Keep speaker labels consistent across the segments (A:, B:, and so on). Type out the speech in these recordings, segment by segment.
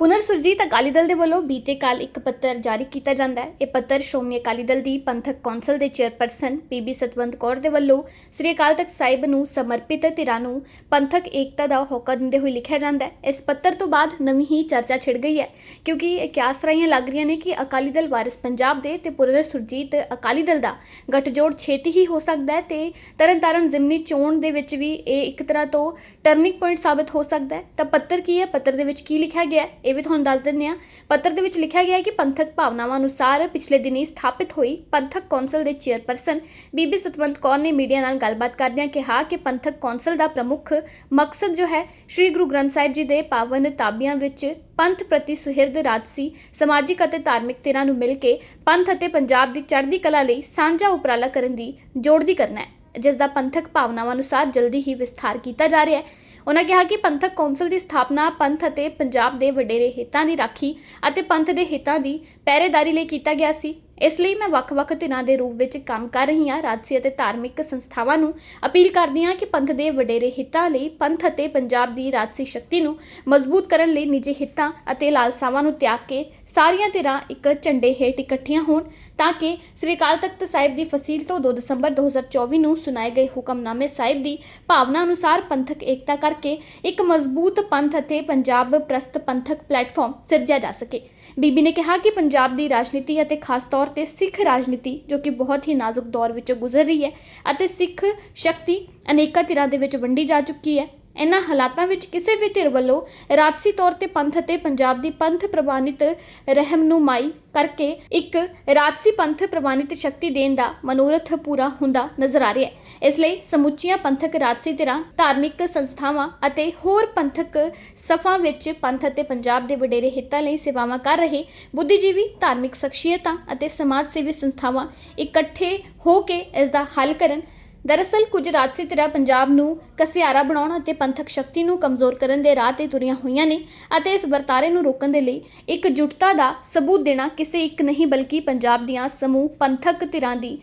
A: ਪੁਨਰ ਸੁਰਜੀਤ ਅਕਾਲੀ ਦਲ ਦੇ ਵੱਲੋਂ ਬੀਤੇ ਕੱਲ ਇੱਕ ਪੱਤਰ ਜਾਰੀ ਕੀਤਾ ਜਾਂਦਾ ਹੈ। ਇਹ ਪੱਤਰ ਸ਼੍ਰੋਮਣੀ ਅਕਾਲੀ ਦਲ ਦੀ ਪੰਥਕ ਕੌਂਸਲ ਦੇ ਚੇਅਰਪਰਸਨ ਬੀਬੀ ਸਤਵੰਤ ਕੌਰ ਦੇ ਵੱਲੋਂ ਸ੍ਰੀ ਅਕਾਲ ਤਖਤ ਸਾਹਿਬ ਨੂੰ ਸਮਰਪਿਤ ਧਿਰਾਂ ਨੂੰ ਪੰਥਕ ਏਕਤਾ ਦਾ ਹੋਕਾ ਦਿੰਦੇ ਹੋਏ ਲਿਖਿਆ ਜਾਂਦਾ ਹੈ। ਇਸ ਪੱਤਰ ਤੋਂ ਬਾਅਦ ਨਵੀਂ ਹੀ ਚਰਚਾ ਛਿੜ ਗਈ ਹੈ ਕਿਉਂਕਿ ਇਹ ਕਿਆਸ ਰਾਈਆਂ ਲੱਗ ਰਹੀਆਂ ਨੇ ਕਿ ਅਕਾਲੀ ਦਲ ਵਾਰਿਸ ਪੰਜਾਬ ਦੇ ਤੇ ਪੁਨਰ ਸੁਰਜੀਤ ਅਕਾਲੀ ਦਲ ਦਾ ਗੱਠਜੋੜ ਛੇਤੀ ਹੀ ਹੋ ਸਕਦਾ ਹੈ ਤੇ ਤਰਨਤਾਰਨ ਜ਼ਿਮਨੀ ਚੋਣ ਦੇ ਵਿੱਚ ਵੀ ਇਹ ਇੱਕ ਤਰ੍ਹਾਂ ਤੋਂ ਟਰਨਿੰਗ ਪੁਆਇੰਟ ਸਾਬਤ ਹੋ ਸਕਦਾ ਹੈ। ਤਾਂ ਪੱਤਰ ਕੀ ਹੈ? ਪੱਤਰ ਦੇ ਵਿੱਚ ਕੀ ਲਿਖਿਆ ਗਿਆ ਹੈ? ਇਹ ਵੀ ਤੁਹਾਨੂੰ ਦੱਸ ਦਿੰਦੇ ਹਾਂ। ਪੱਤਰ ਦੇ ਵਿੱਚ ਲਿਖਿਆ ਗਿਆ ਹੈ ਕਿ ਪੰਥਕ ਭਾਵਨਾਵਾਂ ਅਨੁਸਾਰ ਪਿਛਲੇ ਦਿਨੀ ਸਥਾਪਿਤ ਹੋਈ ਪੰਥਕ ਕੌਂਸਲ ਦੇ ਚੇਅਰਪਰਸਨ ਬੀਬੀ ਸਤਵੰਤ ਕੌਰ ਨੇ ਮੀਡੀਆ ਨਾਲ ਗੱਲਬਾਤ ਕਰਦਿਆਂ ਕਿਹਾ ਕਿ ਪੰਥਕ ਕੌਂਸਲ ਦਾ ਪ੍ਰਮੁੱਖ ਮਕਸਦ ਜੋ ਹੈ, ਸ੍ਰੀ ਗੁਰੂ ਗ੍ਰੰਥ ਸਾਹਿਬ ਜੀ ਦੇ ਪਾਵਨ ਤਾਬਿਆਂ ਵਿੱਚ ਪੰਥ ਪ੍ਰਤੀ ਸੁਹਿਰਦ ਰਾਜਸੀ, ਸਮਾਜਿਕ ਅਤੇ ਧਾਰਮਿਕ ਧਿਰਾਂ ਨੂੰ ਮਿਲ ਕੇ ਪੰਥ ਅਤੇ ਪੰਜਾਬ ਦੀ ਚੜ੍ਹਦੀ ਕਲਾ ਲਈ ਸਾਂਝਾ ਉਪਰਾਲਾ ਕਰਨ ਦੀ ਜੋੜਦੀ ਕਰਨਾ ਹੈ। ਜਿਸ ਦਾ ਪੰਥਕ ਭਾਵਨਾਵਾਂ ਅਨੁਸਾਰ ਜਲਦੀ ਹੀ ਵਿਸਥਾਰ ਕੀਤਾ ਜਾ ਰਿਹਾ ਹੈ। ਉਹਨਾਂ ਕਿਹਾ ਕਿ ਪੰਥਕ ਕੌਂਸਲ ਦੀ ਸਥਾਪਨਾ ਪੰਥ ਅਤੇ ਪੰਜਾਬ ਦੇ ਵਡੇਰੇ ਹਿੱਤਾਂ ਦੀ ਰਾਖੀ ਅਤੇ ਪੰਥ ਦੇ ਹਿੱਤਾਂ ਦੀ ਪਹਿਰੇਦਾਰੀ ਲਈ ਕੀਤਾ ਗਿਆ ਸੀ। ਇਸ ਲਈ ਮੈਂ ਵੱਖ-ਵੱਖ ਧਿਰਾਂ ਦੇ ਰੂਪ ਵਿੱਚ ਕੰਮ ਕਰ ਰਹੀ ਹਾਂ। ਰਾਜਸੀ ਅਤੇ ਧਾਰਮਿਕ ਸੰਸਥਾਵਾਂ ਨੂੰ ਅਪੀਲ ਕਰਦੀ ਹਾਂ ਕਿ ਪੰਥ ਦੇ ਵਡੇਰੇ ਹਿੱਤਾਂ ਲਈ ਪੰਥ ਅਤੇ ਪੰਜਾਬ ਦੀ ਰਾਜਸੀ ਸ਼ਕਤੀ ਨੂੰ ਮਜ਼ਬੂਤ ਕਰਨ ਲਈ ਨਿੱਜੀ ਹਿੱਤਾਂ ਅਤੇ ਲਾਲਸਾਵਾਂ ਨੂੰ ਤਿਆਗ ਕੇ ਸਾਰੀਆਂ ਧਿਰਾਂ ਇੱਕ ਝੰਡੇ ਹੇਠ ਇਕੱਠੀਆਂ ਹੋਣ ਤਾਂ ਕਿ ਸ੍ਰੀ ਅਕਾਲ ਤਖਤ ਸਾਹਿਬ ਦੀ ਫਸੀਲ ਤੋਂ 2 ਦਸੰਬਰ 2024 ਨੂੰ ਸੁਣਾਏ ਗਏ ਹੁਕਮਨਾਮੇ ਸਾਹਿਬ ਦੀ ਭਾਵਨਾ ਅਨੁਸਾਰ ਪੰਥਕ ਏਕਤਾ ਕਰਕੇ ਇੱਕ ਮਜ਼ਬੂਤ ਪੰਥ ਅਤੇ ਪੰਜਾਬ ਪ੍ਰਸਤ ਪੰਥਕ ਪਲੇਟਫਾਰਮ ਸਿਰਜਿਆ ਜਾ ਸਕੇ। ਬੀਬੀ ਨੇ ਕਿਹਾ ਕਿ ਪੰਜਾਬ ਦੀ ਰਾਜਨੀਤੀ ਅਤੇ ਖਾਸ ਤੌਰ ਤੇ ਸਿੱਖ ਰਾਜਨੀਤੀ, ਜੋ ਕਿ ਬਹੁਤ ਹੀ ਨਾਜ਼ੁਕ ਦੌਰ ਵਿੱਚੋਂ ਗੁਜ਼ਰ ਰਹੀ ਹੈ ਅਤੇ ਸਿੱਖ ਸ਼ਕਤੀ ਅਨੇਕਾਂ ਧਿਰਾਂ ਦੇ ਵਿੱਚ ਵੰਡੀ ਜਾ ਚੁੱਕੀ ਹੈ ਇਨ੍ਹਾਂ ਹਾਲਾਤਾਂ ਵਿੱਚ ਕਿਸੇ ਵੀ ਧਿਰ ਵੱਲੋਂ ਰਾਜਸੀ ਤੌਰ ਤੇ ਪੰਥ ਅਤੇ ਪੰਜਾਬ ਦੀ ਪੰਥ ਪ੍ਰਵਾਨਿਤ ਰਹਿਮਨੁਮਾਈ ਕਰਕੇ ਇੱਕ ਰਾਜਸੀ ਪੰਥ ਪ੍ਰਵਾਨਿਤ ਸ਼ਕਤੀ ਦੇਣ ਦਾ ਮਨੋਰਥ ਪੂਰਾ ਹੁੰਦਾ ਨਜ਼ਰ ਆ ਰਿਹਾ ਹੈ। ਇਸ ਲਈ ਸਮੁੱਚੀਆਂ ਪੰਥਕ ਰਾਜਸੀ ਧਿਰਾਂ, ਧਾਰਮਿਕ ਸੰਸਥਾਵਾਂ ਅਤੇ ਹੋਰ ਪੰਥਕ ਸਫ਼ਾਂ ਵਿੱਚ ਪੰਥ ਅਤੇ ਪੰਜਾਬ ਦੇ ਵਡੇਰੇ ਹਿੱਤਾਂ ਲਈ ਸੇਵਾਵਾਂ ਕਰ ਰਹੇ ਬੁੱਧੀਜੀਵੀ, ਧਾਰਮਿਕ ਸ਼ਖਸੀਅਤਾਂ ਅਤੇ ਸਮਾਜ ਸੇਵੀ ਸੰਸਥਾਵਾਂ ਇਕੱਠੇ ਹੋ ਕੇ ਇਸ ਦਾ ਹੱਲ ਕਰਨ ਦਰਅਸਲ, ਕੁਝ ਰਾਜਸੀ ਧਿਰਾਂ ਪੰਜਾਬ ਨੂੰ ਕਸਿਆਰਾ ਬਣਾਉਣ ਅਤੇ ਪੰਥਕ ਸ਼ਕਤੀ ਨੂੰ ਕਮਜ਼ੋਰ ਕਰਨ ਦੇ ਰਾਹ ਤੇ ਤੁਰੀਆਂ ਹੋਈਆਂ ਨੇ ਅਤੇ ਇਸ ਵਰਤਾਰੇ ਨੂੰ ਰੋਕਣ ਦੇ ਲਈ ਇੱਕ ਜੁਟਤਾ ਦਾ ਸਬੂਤ ਦੇਣਾ ਕਿਸੇ ਇੱਕ ਨਹੀਂ, ਬਲਕਿ ਪੰਜਾਬ ਦੀਆਂ ਸਮੂਹ ਪੰਥਕ ਧਿਰਾਂ ਦੀ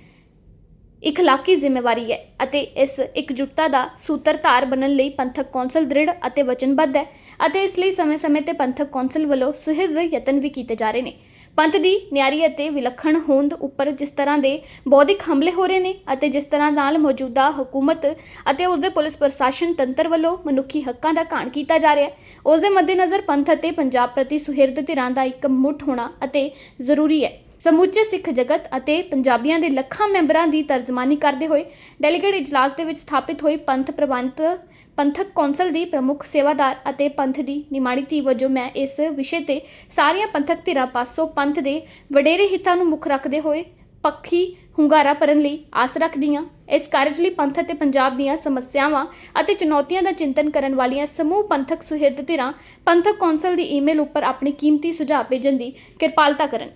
A: ਇਖਲਾਕੀ ਜ਼ਿੰਮੇਵਾਰੀ ਹੈ ਅਤੇ ਇਸ ਇਕਜੁੱਟਤਾ ਦਾ ਸੂਤਰਧਾਰ ਬਣਨ ਲਈ ਪੰਥਕ ਕੌਂਸਲ ਦ੍ਰਿੜ ਅਤੇ ਵਚਨਬੱਧ ਹੈ ਅਤੇ ਇਸ ਲਈ ਸਮੇਂ-ਸਮੇਂ ਤੇ ਪੰਥਕ ਕੌਂਸਲ ਵੱਲੋਂ ਸੁਹਿਰਦ ਯਤਨ ਵੀ ਕੀਤੇ ਜਾ ਰਹੇ ਨੇ। ਪੰਥ ਦੀ ਨਿਆਰੀ ਅਤੇ ਵਿਲੱਖਣ ਹੋਂਦ ਉੱਪਰ ਜਿਸ ਤਰ੍ਹਾਂ ਦੇ ਬੌਧਿਕ ਹਮਲੇ ਹੋ ਰਹੇ ਨੇ ਅਤੇ ਜਿਸ ਤਰ੍ਹਾਂ ਨਾਲ ਮੌਜੂਦਾ ਹਕੂਮਤ ਅਤੇ ਉਸ ਦੇ ਪੁਲਿਸ ਪ੍ਰਸ਼ਾਸਨ ਤੰਤਰ ਵੱਲੋਂ ਮਨੁੱਖੀ ਹੱਕਾਂ ਦਾ ਘਾਣ ਕੀਤਾ ਜਾ ਰਿਹਾ ਹੈ, ਉਸ ਦੇ ਮੱਦੇਨਜ਼ਰ ਪੰਥ ਅਤੇ ਪੰਜਾਬ ਪ੍ਰਤੀ ਸੁਹਿਰਦ ਧਿਰਾਂ ਦਾ ਇੱਕ ਮੁੱਠ ਹੋਣਾ ਅਤੇ ਜ਼ਰੂਰੀ ਹੈ। ਸਮੁੱਚੇ ਸਿੱਖ ਜਗਤ ਅਤੇ ਪੰਜਾਬੀਆਂ ਦੇ ਲੱਖਾਂ ਮੈਂਬਰਾਂ ਦੀ ਤਰਜਮਾਨੀ ਕਰਦੇ ਹੋਏ ਡੈਲੀਗੇਟ ਇਜਲਾਸ ਦੇ ਵਿੱਚ ਸਥਾਪਿਤ ਹੋਈ ਪੰਥ ਪ੍ਰਬੰਧ, ਪੰਥਕ ਕੌਂਸਲ ਦੀ ਪ੍ਰਮੁੱਖ ਸੇਵਾਦਾਰ ਅਤੇ ਪੰਥ ਦੀ ਨਿਮਾਣੀ ਧੀ ਵਜੋਂ ਮੈਂ ਇਸ ਵਿਸ਼ੇ ਤੇ ਸਾਰੀਆਂ ਪੰਥਕ ਧਿਰਾਂ ਪਾਸੋਂ ਪੰਥ ਦੇ ਵਡੇਰੇ ਹਿੱਤਾਂ ਨੂੰ ਮੁੱਖ ਰੱਖਦੇ ਹੋਏ ਪੱਖੀ ਹੁੰਗਾਰਾ ਭਰਨ ਲਈ ਆਸ ਰੱਖਦੀ ਹਾਂ। ਇਸ ਕਾਰਜ ਲਈ ਪੰਥ ਅਤੇ ਪੰਜਾਬ ਦੀਆਂ ਸਮੱਸਿਆਵਾਂ ਅਤੇ ਚੁਣੌਤੀਆਂ ਦਾ ਚਿੰਤਨ ਕਰਨ ਵਾਲੀਆਂ ਸਮੂਹ ਪੰਥਕ ਸੁਹਿਰਦ ਧਿਰਾਂ ਪੰਥਕ ਕੌਂਸਲ ਦੀ ਈਮੇਲ ਉੱਪਰ ਆਪਣੀ ਕੀਮਤੀ ਸੁਝਾਅ ਭੇਜਣ ਦੀ ਕਿਰਪਾਲਤਾ ਕਰਨ।